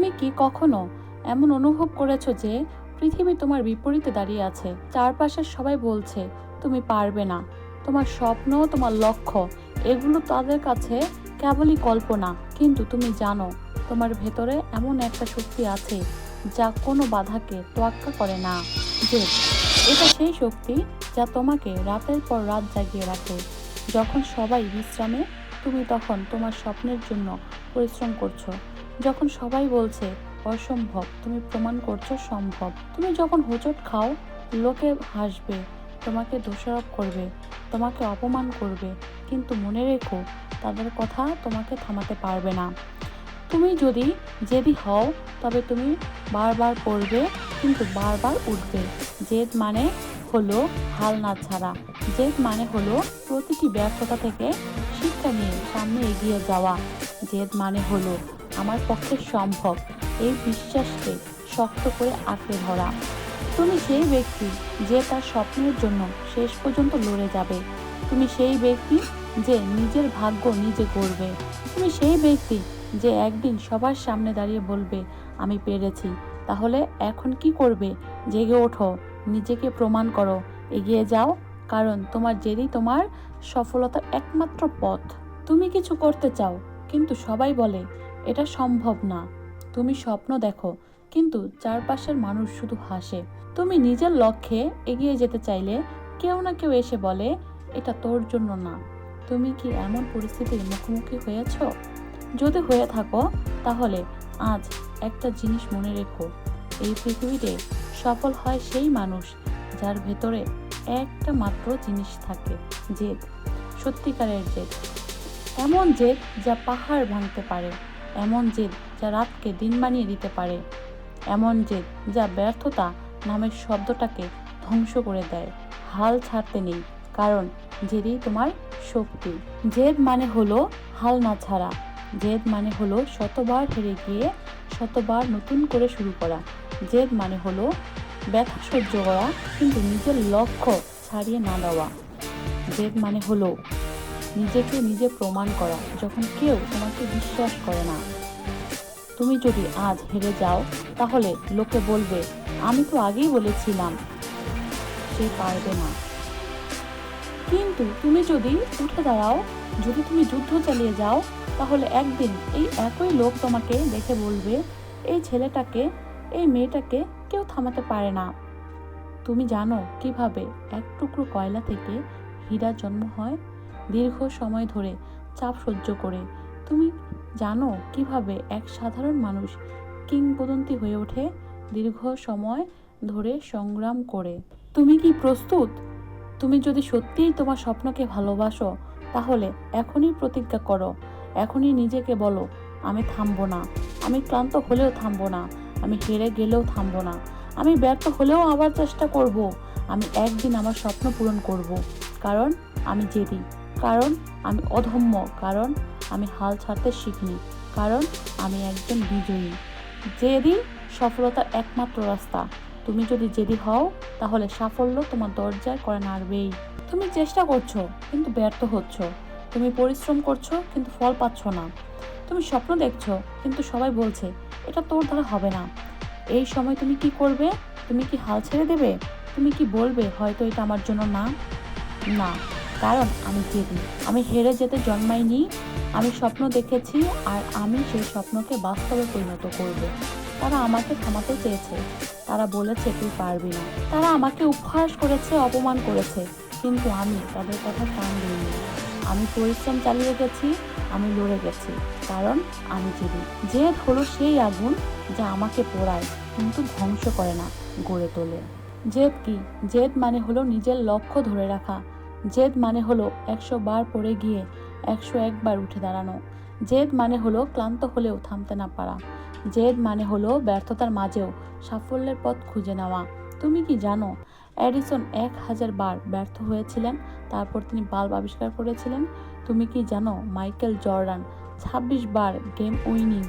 তুমি কি কখনো এমন অনুভব করেছ যে পৃথিবী তোমার বিপরীতে দাঁড়িয়ে আছে? চারপাশের সবাই বলছে, তুমি পারবে না। তোমার স্বপ্ন, তোমার লক্ষ্য, এগুলো তাদের কাছে কেবলই কল্পনা। কিন্তু তুমি জানো, তোমার ভেতরে এমন একটা শক্তি আছে যা কোনো বাধাকে তোয়াক্কা করে না। যে, এটা সেই শক্তি যা তোমাকে রাতের পর রাত জাগিয়ে রাখে। যখন সবাই বিশ্রামে, তুমি তখন তোমার স্বপ্নের জন্য পরিশ্রম করছ। যখন সবাই বলছে, অসম্ভব, তুমি প্রমাণ করছ সম্ভব। তুমি যখন হোঁচট খাও, লোকে হাসবে, তোমাকে দোষারোপ করবে, তোমাকে অপমান করবে। কিন্তু মনে রেখো, তাদের কথা তোমাকে থামাতে পারবে না। তুমি যদি জেদি হও, তবে তুমি বারবার পড়বে কিন্তু বারবার উঠবে। জেদ মানে হলো হাল না ছাড়া। জেদ মানে হলো প্রতিটি ব্যর্থতা থেকে শিক্ষা নিয়ে সামনে এগিয়ে যাওয়া। জেদ মানে হলো আমার পক্ষে সম্ভব। এই বিশ্বাসকে শক্ত করে আঁকড়ে ধরা। তুমি সেই ব্যক্তি যে তার স্বপ্নের জন্য শেষ পর্যন্ত লড়ে যাবে। তুমি সেই ব্যক্তি যে নিজের ভাগ্য নিজে করবে তুমি সেই ব্যক্তি যে একদিন সবার সামনে দাঁড়িয়ে বলবে, আমি পেরেছি। তাহলে এখন কি করবে? জেগে ওঠো। নিজেকে প্রমাণ করো। এগিয়ে যাও। কারণ তোমার জেদি তোমার সফলতার একমাত্র পথ। তুমি কিছু করতে চাও, কিন্তু সবাই বলে এটা সম্ভব না। তুমি স্বপ্ন দেখো, কিন্তু চারপাশের মানুষ শুধু হাসে। তুমি নিজের লক্ষ্যে এগিয়ে যেতে চাইলে কেউ না কেউ এসে বলে, এটা তোর জন্য না। তুমি কি এমন পরিস্থিতির মুখোমুখি হয়েছ? যদি হয়ে থাকো, তাহলে আজ একটা জিনিস মনে রেখো। এই পৃথিবীতে সফল হয় সেই মানুষ যার ভেতরে একটা মাত্র জিনিস থাকে, জেদ, সত্যিকারের জেদ। এমন জেদ যা পাহাড় ভাঙতে পারে। এমন জেদ যা রাতকে দিন বানিয়ে দিতে পারে। এমন জেদ যা ব্যর্থতা নামের শব্দটাকে ধ্বংস করে দেয়। হাল ছাড়তে নেই, কারণ জেদই তোমার শক্তি। জেদ মানে হলো হাল না ছাড়া। জেদ মানে হলো শতবার হেরে গিয়ে শতবার নতুন করে শুরু করা। জেদ মানে হলো ব্যথা সহ্য করা, কিন্তু নিজের লক্ষ্য ছাড়িয়ে না দেওয়া। জেদ মানে হলো নিজেকে নিজে প্রমাণ করা, যখন কেউ তোমাকে বিশ্বাস করে না। তুমি যদি আজ হেরে যাও, তাহলে লোকে বলবে, আমি তো আগেই বলেছিলাম। সে পারবে না। কিন্তু তুমি যদি উঠে দাঁড়াও, যদি তুমি যুদ্ধ চালিয়ে যাও, তাহলে একদিন এই একই লোক তোমাকে দেখে বলবে, এই ছেলেটাকে, এই মেয়েটাকে কেউ থামাতে পারে না। তুমি জানো কীভাবে এক টুকরো কয়লা থেকে হীরা জন্ম হয়? দীর্ঘ সময় ধরে চাপ সহ্য করে। তুমি জানো কীভাবে এক সাধারণ মানুষ কিংবদন্তি হয়ে ওঠে? দীর্ঘ সময় ধরে সংগ্রাম করে। তুমি কি প্রস্তুত? তুমি যদি সত্যিই তোমার স্বপ্নকে ভালোবাসো, তাহলে এখনই প্রতিজ্ঞা করো। এখনই নিজেকে বলো, আমি থামবো না। আমি ক্লান্ত হলেও থামবো না। আমি হেরে গেলেও থামবো না। আমি ব্যর্থ হলেও আবার চেষ্টা করব। আমি একদিন আমার স্বপ্ন পূরণ করব। কারণ আমি জেদি। কারণ আমি অধম্য কারণ আমি হাল ছাড়তে শিখিনি, কারণ আমি একজন বিজয়ী। জেদি সফলতার একমাত্র রাস্তা। তুমি যদি জেদি হও, তাহলে সাফল্য তোমার দরজায় করে নাড়বেই। তুমি চেষ্টা করছ, কিন্তু ব্যর্থ হচ্ছ। তুমি পরিশ্রম করছ, কিন্তু ফল পাচ্ছ না। তুমি স্বপ্ন দেখছ, কিন্তু সবাই বলছে, এটা তোর দ্বারা হবে না। এই সময় তুমি কি করবে? তুমি কি হাল ছেড়ে দেবে? তুমি কি বলবে, হয়তো এটা আমার জন্য না? না। কারণ আমি জেদি আমি হেরে যেতে জন্মাইনি, আমি স্বপ্ন দেখেছি আর আমি সেই স্বপ্নকে বাস্তবে পরিণত করব। তারা আমাকে থামাতে চেয়েছে। তারা বলেছে, তুই পারবি না। তারা আমাকে উপহাস করেছে, অপমান করেছে। কিন্তু আমি তাদের কথা কান দিইনি। আমি পরিশ্রম চালিয়ে গেছি, আমি লড়ে গেছি, কারণ আমি জেদি। জেদ হলো সেই আগুন যা আমাকে পোড়ায়, কিন্তু ধ্বংস করে না, গড়ে তোলে। জেদ কি? জেদ মানে হলো নিজের লক্ষ্য ধরে রাখা। জেদ মানে হলো একশো বার পড়ে গিয়ে একশো একবার উঠে দাঁড়ানো। জেদ মানে হলো ক্লান্ত হলেও থামতে না পারা। জেদ মানে হলো ব্যর্থতার মাঝেও সাফল্যের পথ খুঁজে নেওয়া। তুমি কি জানো, অ্যাডিসন এক হাজার বার ব্যর্থ হয়েছিলেন, তারপর তিনি বাল্ব আবিষ্কার করেছিলেন। তুমি কি জানো, মাইকেল জর্ডান ছাব্বিশ বার গেম উইনিং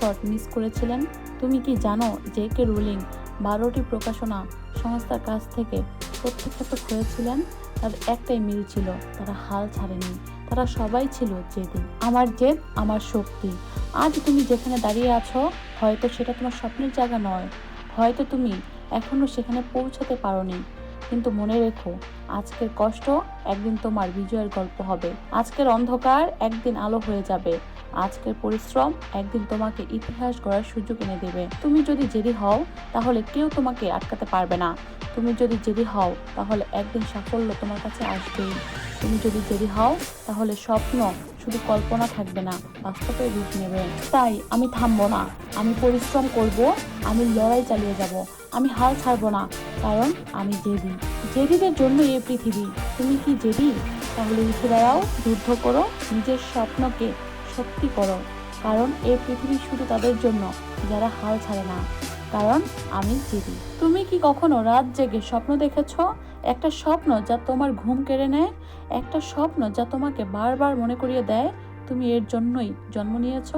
শট মিস করেছিলেন। তুমি কি জানো, জে কে রুলিং বারোটি প্রকাশনা সংস্থার কাছ থেকে প্রত্যাখ্যাত হয়েছিলেন। তার একটাই মিল ছিল, তারা হাল ছাড়েনি। তারা সবাই ছিল জেদি। আমার জেদ, আমার শক্তি। আজ তুমি যেখানে দাঁড়িয়ে আছো, হয়তো সেটা তোমার স্বপ্নের জায়গা নয়। হয়তো তুমি এখনও সেখানে পৌঁছাতে পারোনি। কিন্তু মনে রেখো, আজকের কষ্ট একদিন তোমার বিজয়ের গল্প হবে। আজকের অন্ধকার একদিন আলো হয়ে যাবে। আজকের পরিশ্রম একদিন তোমাকে ইতিহাস গড়ার সুযোগ এনে দেবে। তুমি যদি জেদি হও, তাহলে কেউ তোমাকে আটকাতে পারবে না। তুমি যদি জেদি হও, তাহলে একদিন সাফল্য তোমার কাছে আসবেই তুমি যদি জেদি হও, তাহলে স্বপ্ন শুধু কল্পনা থাকবে না, বাস্তবে রূপ নেবে। তাই আমি থামবো না। আমি পরিশ্রম করব, আমি লড়াই চালিয়ে যাব। আমি হাল ছাড়বো না, কারণ আমি জেদি। জেদিদের জন্য এই পৃথিবী। তুমি কি জেদি? তাহলে উঠে দাঁড়াও, যুদ্ধ করো, নিজের স্বপ্নকে সত্যি করো, কারণ এই পৃথিবী শুধু তাদের জন্য, যারা হাল ছাড়ে না। কারণ আমি জেদি। তুমি কি কখনো রাত জেগে স্বপ্ন দেখেছ? একটা স্বপ্ন যা তোমার ঘুম কেড়ে নেয়, একটা স্বপ্ন যা তোমাকে বারবার মনে করিয়ে দেয়, তুমি এর জন্যই জন্ম নিয়েছ।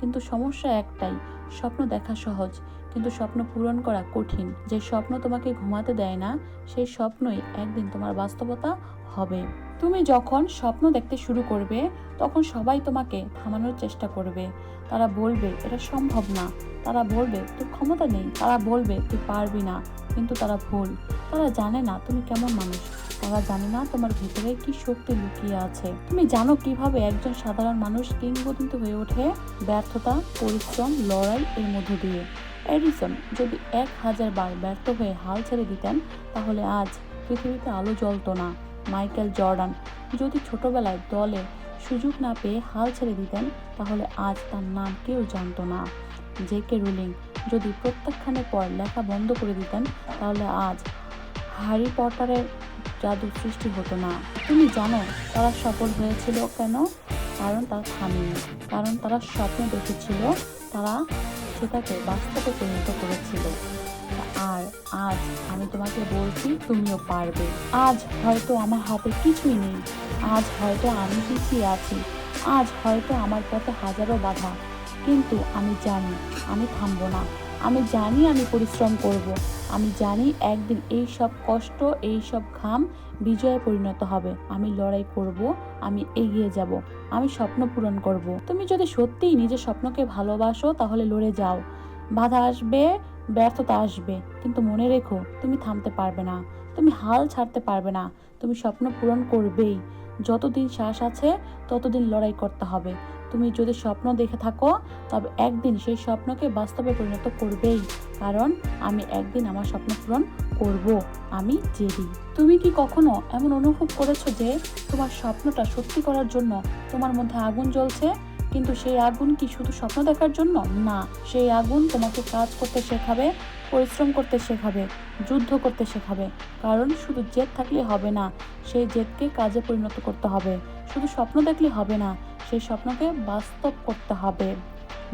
কিন্তু সমস্যা একটাই, স্বপ্ন দেখা সহজ, কিন্তু স্বপ্ন পূরণ করা কঠিন। যে স্বপ্ন তোমাকে ঘুমাতে দেয় না, সেই স্বপ্নই একদিন তোমার বাস্তবতা হবে। তুমি যখন স্বপ্ন দেখতে শুরু করবে, তখন সবাই তোমাকে থামানোর চেষ্টা করবে। তারা বলবে, এটা সম্ভব না। তারা বলবে, তোর ক্ষমতা নেই। তারা বলবে, তুই পারবি না। কিন্তু তারা ভুল। তারা জানে না, তুমি কেমন মানুষ? তারা জানে না, তোমার ভিতরে কি শক্তি লুকিয়ে আছে? তুমি জানো কীভাবে একজন সাধারণ মানুষ কিংবদন্তি হয়ে ওঠে? ব্যর্থতা, পরিশ্রম, লড়াই এর মধ্য দিয়ে। এডিসন, যদি এক হাজার বার ব্যর্থ হয়ে হাল ছেড়ে দিতেন, তাহলে আজ পৃথিবীতে আলো জ্বলতো না। Michael Jordan. যদি ছোটবেলায় দলে সুযোগ না পেয়ে হাল ছেড়ে দিতেন, তাহলে আজ তার নাম কেউ জানতো না। জে কে রুলিং যদি প্রত্যাখ্যানের পর লেখা বন্ধ করে দিতেন, তাহলে আজ হ্যারি পটারের জাদু সৃষ্টি হতো না। তুমি জানো তারা সফল হয়েছিল কেন? কারণ তারা থামেনি। কারণ তারা স্বপ্ন দেখেছিল, তারা সেটাকে বাস্তবে পরিণত করেছিল। আজ আমি তোমাকে বলছি, তুমিও পারবে। আজ হয়তো আমার হাতে কিছুই নেই। আজ হয়তো আমি পিছিয়ে আছি। আজ হয়তো আমার পথে হাজারো বাধা। কিন্তু আমি জানি, আমি থামবো না। আমি জানি আমি পরিশ্রম করব। আমি জানি একদিন এই সব কষ্ট, এই সব ঘাম বিজয়ে পরিণত হবে। আমি লড়াই করব, আমি এগিয়ে যাব। আমি স্বপ্ন পূরণ করব। তুমি যদি সত্যিই নিজের স্বপ্নকে ভালোবাসো, তাহলে লড়ে যাও। বাধা আসবে ব্যর্থতা আসবে। কিন্তু মনে রেখো, তুমি থামতে পারবে না। তুমি হাল ছাড়তে পারবে না। তুমি স্বপ্ন পূরণ করবেই। যতদিন শ্বাস আছে, ততদিন লড়াই করতে হবে। তুমি যদি স্বপ্ন দেখে থাকো, তবে একদিন সেই স্বপ্নকে বাস্তবে পরিণত করবেই। কারণ, আমি একদিন আমার স্বপ্ন পূরণ করব। আমি জেদি। তুমি কি কখনো এমন অনুভব করেছ যে, তোমার স্বপ্নটা সত্যি করার জন্য তোমার মধ্যে আগুন জ্বলছে? কিন্তু সেই আগুন কি শুধু স্বপ্ন দেখার জন্য? না, সেই আগুন তোমাকে কাজ করতে শেখাবে, পরিশ্রম করতে শেখাবে, যুদ্ধ করতে শেখাবে। কারণ শুধু জেদ থাকলে হবে না, সেই জেদকে কাজে পরিণত করতে হবে। শুধু স্বপ্ন দেখলে হবে না, সেই স্বপ্নকে বাস্তব করতে হবে।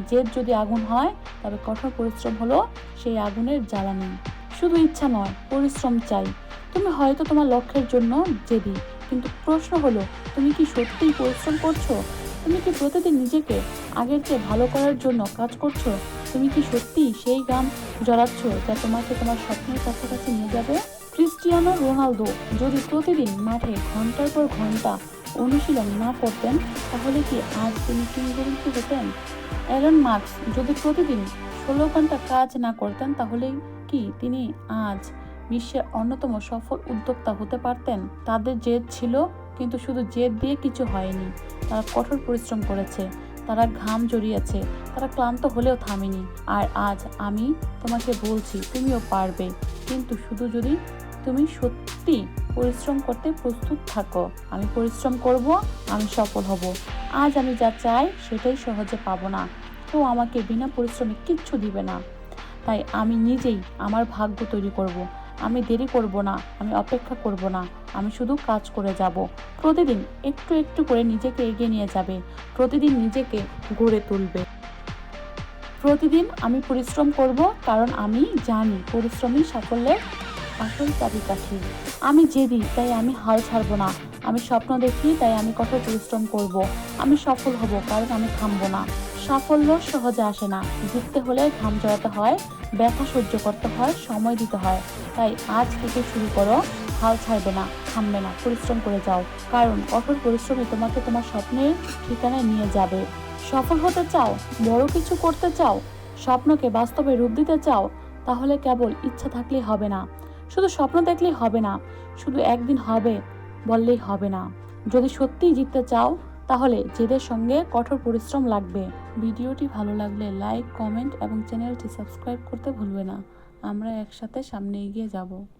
জেদ যদি আগুন হয়, তবে কঠোর পরিশ্রম হলো সেই আগুনের জ্বালানি। শুধু ইচ্ছা নয়, পরিশ্রম চাই। তুমি হয়তো তোমার লক্ষ্যের জন্য জেদি, কিন্তু প্রশ্ন হলো, তুমি কি সত্যিই পরিশ্রম করছ? তুমি কি প্রতিদিন নিজেকে আগের চেয়ে ভালো করার জন্য কাজ করছ? তুমি কি সত্যি সেই গান জড়াচ্ছ যা তোমাকে তোমার স্বপ্নের কাছাকাছি নিয়ে যাবে? ক্রিস্টিয়ানো রোনালদো যদি প্রতিদিন মাঠে ঘণ্টার পর ঘণ্টা অনুশীলন না করতেন, তাহলে কি আজ তিনি কিংবদন্তি হতেন? অ্যারন মার্কস যদি প্রতিদিন ষোলো ঘণ্টা কাজ না করতেন, তাহলে কি তিনি আজ বিশ্বের অন্যতম সফল উদ্যোক্তা হতে পারতেন? তাদের জেদ ছিল কিন্তু শুধু জেদ দিয়ে কিছু হয়নি। তারা কঠোর পরিশ্রম করেছে। তারা ঘাম জড়িয়েছে। তারা ক্লান্ত হলেও থামেনি। আর আজ আমি তোমাকে বলছি, তুমিও পারবে। কিন্তু শুধু যদি তুমি সত্যি পরিশ্রম করতে প্রস্তুত থাকো, আমি পরিশ্রম করব, আমি সফল হব। আজ আমি যা চাই, সেটাই সহজে পাবো না। কেউ আমাকে বিনা পরিশ্রমে কিচ্ছু দিবে না। তাই আমি নিজেই আমার ভাগ্য তৈরি করব। আমি দেরি করব না। আমি অপেক্ষা করব না। আমি শুধু কাজ করে যাব। প্রতিদিন একটু একটু করে নিজেকে এগিয়ে নিয়ে যাবে। প্রতিদিন নিজেকে গড়ে তুলবে। প্রতিদিন আমি পরিশ্রম করব কারণ আমি জানি পরিশ্রমই সাফল্যের আসল চাবিকাঠি। আমি জেদি, তাই আমি হাল ছাড়বো না। আমি স্বপ্ন দেখি, তাই আমি কঠোর পরিশ্রম করব। আমি সফল হব কারণ আমি থামবো না। সাফল্য সহজে আসে না। জিততে হলে ঘাম জড়াতে হয়, ব্যথা সহ্য করতে হয়, সময় দিতে হয়। তাই আজ থেকে শুরু করো। হাল ছাড়বে না, থামবে না, পরিশ্রম করে যাও। কারণ কঠোর পরিশ্রমই তোমাকে তোমার স্বপ্নের ঠিকানায় নিয়ে যাবে। সফল হতে চাও, বড় কিছু করতে চাও, স্বপ্নকে বাস্তবে রূপ দিতে চাও, তাহলে কেবল ইচ্ছা থাকলেই হবে না। শুধু স্বপ্ন দেখলেই হবে না, শুধু একদিন হবে বললেই হবে না। যদি সত্যিই জিততে চাও, তাহলে জেদের সঙ্গে কঠোর পরিশ্রম লাগবে। ভিডিওটি ভালো লাগলে লাইক, কমেন্ট এবং চ্যানেলটি সাবস্ক্রাইব করতে ভুলবে না। আমরা একসাথে সামনে এগিয়ে যাব।